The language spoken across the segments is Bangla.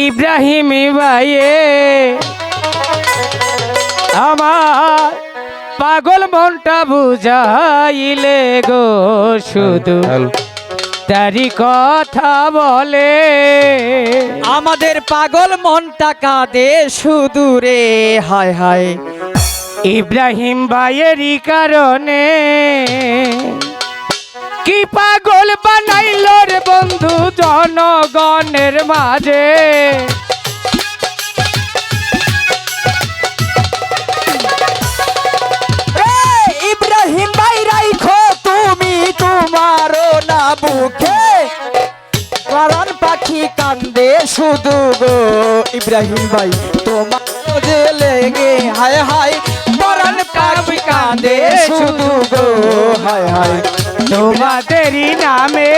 ইব্রাহিম ভাইয়ে আমার পাগল মনটা বুঝাইলে গো শুধু। তারি কথা বলে আমাদের পাগল মনটা কাঁদে সুদূরে হায় হায়। ইব্রাহিম ভাইয়েরই কারণে কি পাগল বানাইল বন্ধু জনগণের মাঝে? ইব্রাহিম ভাই, রাইখো তুমি তোমারও না বুকে। কারণ পাখি কান্দে শুধু গো ইব্রাহিম ভাই, তোমার লেগে, হায় হায় মরণ পাখি কান্দে শুধু গো, হায় হায়। তোমাদেরই নামে।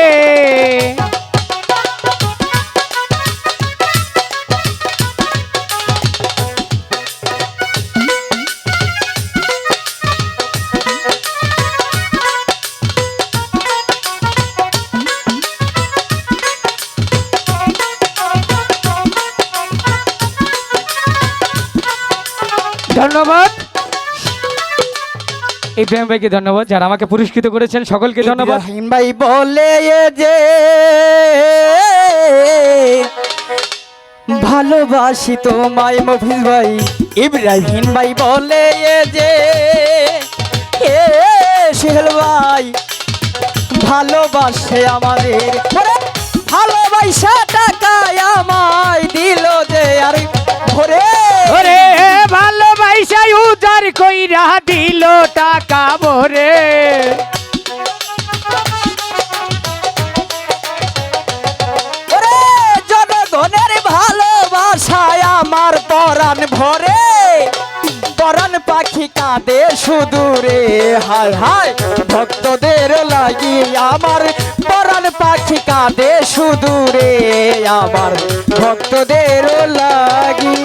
ধন্যবাদ। ইব্রাহিম ভাইকে ধন্যবাদ, যারা আমাকে পুরস্কৃত করেছেন, সকলকে ধন্যবাদ। ভাই বলে যে ভালোবাসি তোমায় মফিজ ভাই। ইব্রাহিম ভাই বলে যে সোহেল ভাই, ভালোবাসে আমাদের। ভালোবাসা টাকায় আমায় দিল টাকা ভরে। জনগণের ভালোবাসায় আমার পরাণ ভরে। পরাণ পাখি কাঁদে সুদূরে, হায় হায়, ভক্তদের লাগি আমার পরাণ পাখি কাঁদে সুদূরে, আমার ভক্তদের লাগি।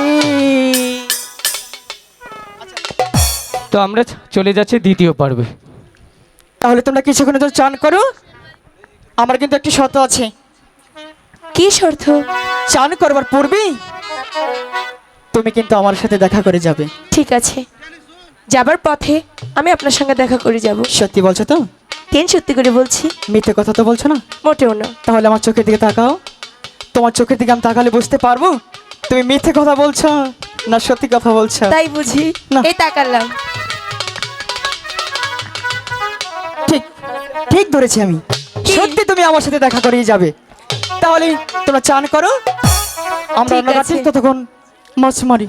তো আমরা চলে যাচ্ছি দ্বিতীয় পর্বে। তাহলে তোমরা কিছুক্ষণ তো চান করো। আমার কিন্তু একটি শর্ত আছে। কি শর্ত? চান করবার পূর্বেই তুমি কিন্তু আমার সাথে দেখা করে যাবে। ঠিক আছে। যাবার পথে আমি আপনার সঙ্গে দেখা করে যাব। সত্যি বলছো তো? কেন সত্যি করে বলছি? মিথ্যে কথা তো বলছো না? মোটেও না। তাহলে আমার চোখের দিকে তাকাও। তোমার চোখের দিকে আমি তাকালে বুঝতে পারব? তুমি মিথ্যে কথা বলছো না সত্যি কথা বলছো? তাই বুঝি। না। এই তাকালাম। ঠিক ধরেছি আমি। সত্যি তুমি আমার সাথে দেখা করিয়ে যাবে। তাহলে তোমরা চান করো। আমরা তখন ততক্ষণ মাছ মারি।